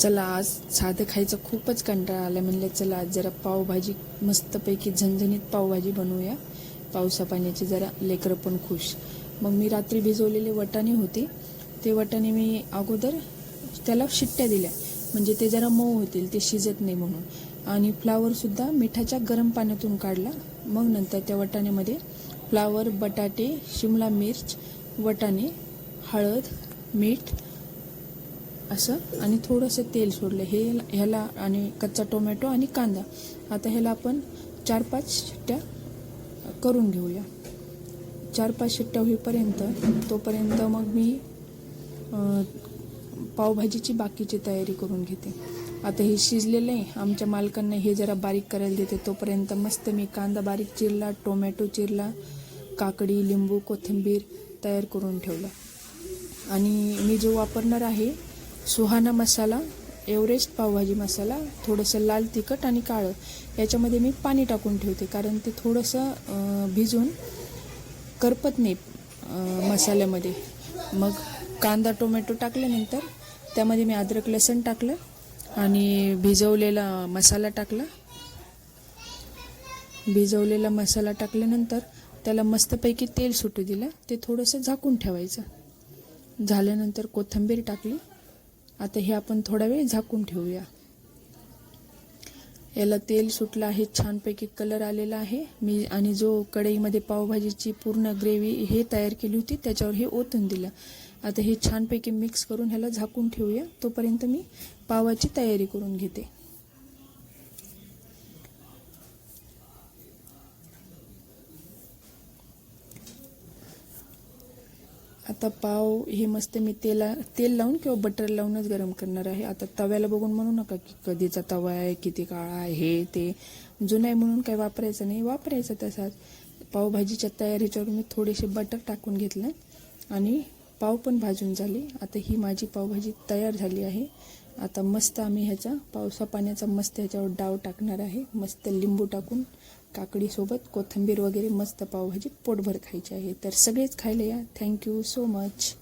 चला आज साधं खायचं खूपच कंटाळा आला म्हणलं चला आज जरा पावभाजी मस्तपैकी झणझणीत पावभाजी बनवूया. पावसा पाण्याची जरा लेकरं पण खुश. मग मी रात्री भिजवलेले वटाणे होते. ते वटाणे मी अगोदर त्याला शिट्ट्या दिल्या. म्हणजे ते जरा मऊ होतील ते शिजत नाही म्हणून. आणि फ्लावरसुद्धा मिठाच्या गरम पाण्यातून काढला. मग नंतर त्या वटाण्यामध्ये फ्लावर बटाटे शिमला मिर्च वटाणे हळद मीठ असं आणि थोडंसं तेल सोडलं. हे ह्याला आणि कच्चा टोमॅटो आणि कांदा. आता ह्याला आपण चार पाच शिट्ट्या करून घेऊया. चार पाच शिट्ट्या होईपर्यंत तोपर्यंत मग मी पावभाजीची बाकीची तयारी करून घेते. आता हे शिजलेलं आहे. आमच्या मालकांना हे जरा बारीक करायला देते. तोपर्यंत मस्त मी कांदा बारीक चिरला टोमॅटो चिरला काकडी लिंबू कोथिंबीर तयार करून ठेवला. आणि मी जो वापरणार आहे सुहाना मसाला एव्हरेस्ट पावभाजी मसाला थोडंसं लाल तिखट आणि काळं. याच्यामध्ये मी पाणी टाकून ठेवते कारण ते थोडंसं भिजून करपत नाही मसाल्यामध्ये. मग कांदा टोमॅटो टाकल्यानंतर त्यामध्ये मी अद्रक लसण टाकलं आणि भिजवलेला मसाला टाकला. भिजवलेला मसाला टाकल्यानंतर त्याला मस्तपैकी तेल सुटू दिलं ते थोडंसं झाकून ठेवायचं. झाल्यानंतर कोथिंबीर टाकली. आता हे आपण थोडा वेळ झाकून ठेवूया. याला तेल सुटलं आहे छानपैकी कलर आलेला आहे. मी आणि जो कढईमध्ये पावभाजीची पूर्ण ग्रेव्ही हे तयार केली होती त्याच्यावर हे ओतून दिलं. आता हे छानपैकी मिक्स करून ह्याला झाकून ठेवूया. तोपर्यंत मी पावाची तयारी करून घेते. आता पाव हे मस्त मी तेला तेल लावून किंवा बटर लावूनच गरम करणार आहे. आता तव्याला बघून म्हणू नका की कधीचा तवा आहे किती काळा आहे ते. जुना आहे म्हणून काय वापरायचं नाही. वापरायचं तसाच. पावभाजीच्या तयारीच्यावर मी थोडेसे बटर टाकून घेतलं आणि पाव पण भाजून झाली. आता ही माझी पावभाजी तयार झाली आहे. आता मस्त आम्ही ह्याचा पावसा पाण्याचा मस्त ह्याच्यावर डाव टाकणार आहे. मस्त लिंबू टाकून काकडीसोबत कोथिंबीर वगैरे मस्त पावभाजी पोटभर खायची आहे. तर सगळेच खायला या. Thank you so much